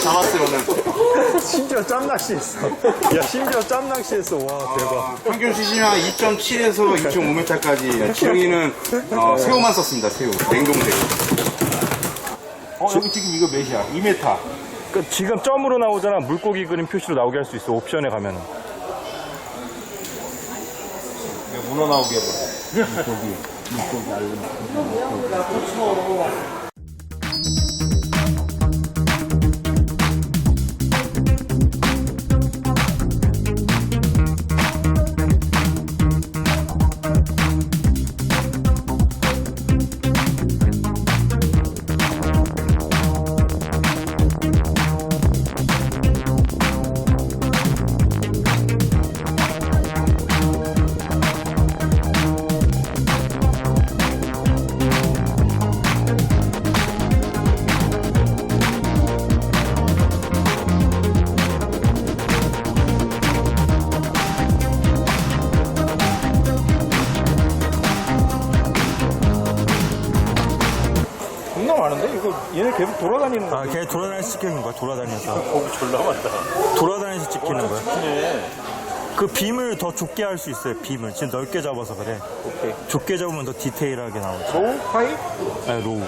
잡았어요, 오늘. 심지어 짬낚시 했어. 야, 심지어 짬낚시 했어. 와, 대박. 평균 수심이 2.7에서 2.5m까지. 지렁이는 어, 새우만 썼습니다, 새우. 냉동 새우. 어, 여기 지금 이거 몇이야? 2m. 그 지금 점으로 나오잖아. 물고기 그림 표시로 나오게 할 수 있어. 옵션에 가면은. 문어 나오게 해봐. 겁나 얘네 계속 돌아다니는 거야. 아, 걔 돌아다니면서 찍히는 거야, 돌아다니면서. 거기 졸라 많다. 돌아다니면서 찍히는 거야. 그 빔을 더 좁게 할 수 있어요, 빔을. 지금 넓게 잡아서 그래. 오케이. 좁게 잡으면 더 디테일하게 나오죠. 로우? 하이? 아니, 로우.